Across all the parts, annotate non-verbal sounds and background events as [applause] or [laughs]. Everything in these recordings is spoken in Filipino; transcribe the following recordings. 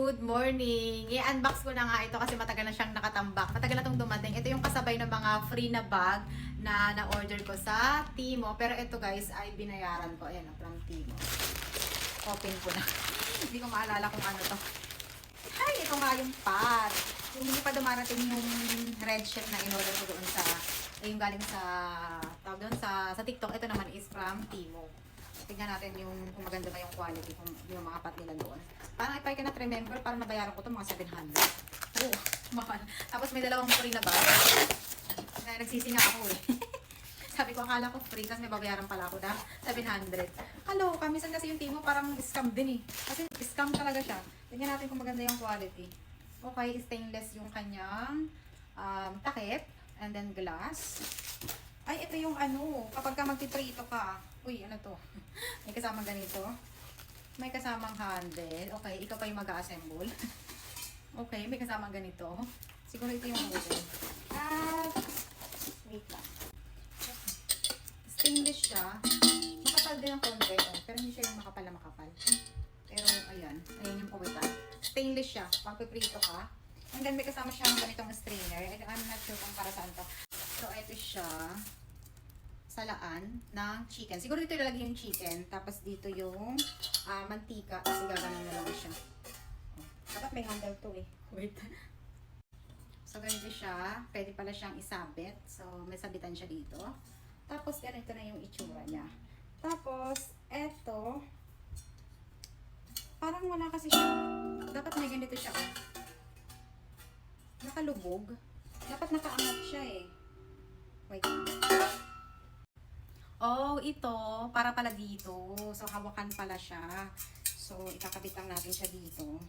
Good morning! I-unbox ko na nga ito kasi matagal na siyang nakatambak. Matagal na itong dumating. Ito yung kasabay ng mga free na bag na na-order ko sa Timo. Pero ito guys ay binayaran ko. Ayan, from Timo. Open ko na. [laughs] Hindi ko maalala kung ano to. Ay, ito nga yung. Yung hindi pa dumarating yung red shirt na in-order ko doon sa, yung galing sa, tawag doon sa, sa TikTok. Ito naman is from Timo. Tingnan natin yung kung maganda ba yung quality, kung yung mga pat nila doon. Parang if I cannot remember, parang nabayaran ko to mga 700. Oo, mahal. Tapos may dalawang free na bag. Kaya nagsisinga ako eh. [laughs] Sabi ko, akala ko free, tapos may babayaran pala ako na 700. Hello, kamisan kasi yung Timo, parang scam din eh. Kasi scam talaga siya. Tingnan natin kung maganda yung quality. Okay, stainless yung kanyang um, takip. And then glass. Ay, ito yung ano, kapag ka magpiprito ka. Uy, ano to? May kasamang ganito. May kasamang handle. Okay, ikaw pa yung mag-assemble. okay, may kasamang ganito. Siguro ito yung model. At, wait lang. Stainless siya. Makapal din ang konti. Oh, pero hindi siya yung makapal na makapal. Pero, ayan. Ayan yung kuwitan. Stainless siya. Pag piprito ka. And then, may kasama siyang ganitong strainer. I'm not sure kung para saan to. So, ito siya salaan ng chicken. Siguro dito ilalagay yung chicken. Tapos dito yung ah, mantika. Kasi gaganon na lang siya. Dapat may handle to eh. [laughs] Wait. So, ganito siya. Pwede pala siyang isabit. So, may sabitan siya dito. Tapos, ganito na yung itsura niya. Tapos, eto. Parang wala kasi siya. Dapat may ganito siya. Nakalubog. Dapat nakaangat siya eh. Wait. Oh, ito, para pala dito. So, hawakan pala siya. So, ikakabit lang natin siya dito.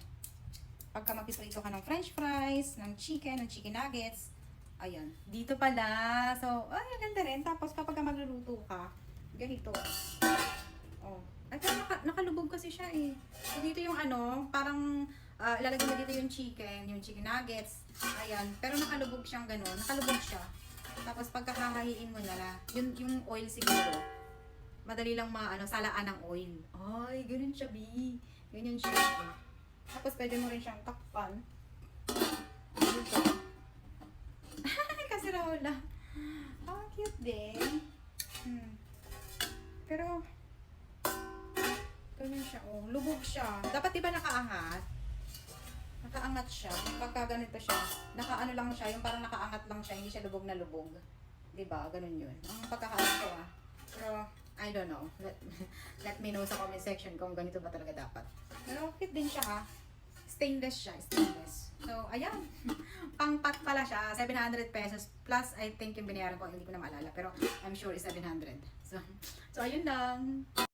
Pagka magpiprito ka ng french fries, ng chicken, ng chicken nuggets, ayan, dito pala. So, ay, ang ganda rin. Tapos, kapag ka magluluto ka, ganito. Oh. Pero naka, nakalubog kasi siya eh. So, dito yung ano, parang ah, ilalagay mo dito yung chicken, yung chicken nuggets. Ayan. Pero nakalubog siyang ganun. Nakalubog siya. Tapos pagkakahahiin mo na la, yun yung oil siguro. Madali lang maano, salaan ng oil. Ay, ganun siya, B. Ganyan siya. eh. Tapos pwede mo rin siyang takpan. Dito. [laughs] Kasi Raula. Ah, cute din. Hmm. Pero, ganyan siya. Oh, lubog siya. Dapat di ba nakaangat? Nakaangat siya. Pagka ganito siya, nakaano lang siya, yung parang nakaangat lang siya, hindi siya lubog na lubog. ba? Ganun 'yun. Ang pagkakaano ko ah. Pero I don't know. Let, [laughs] let me know sa comment section kung ganito ba talaga dapat. Pero cute din siya ha. Stainless siya, stainless. So, ayan. [laughs] Pangpat pala siya. 700 pesos. Plus, I think yung binayaran ko, hindi ko na maalala. Pero, I'm sure is 700. So, so ayun lang.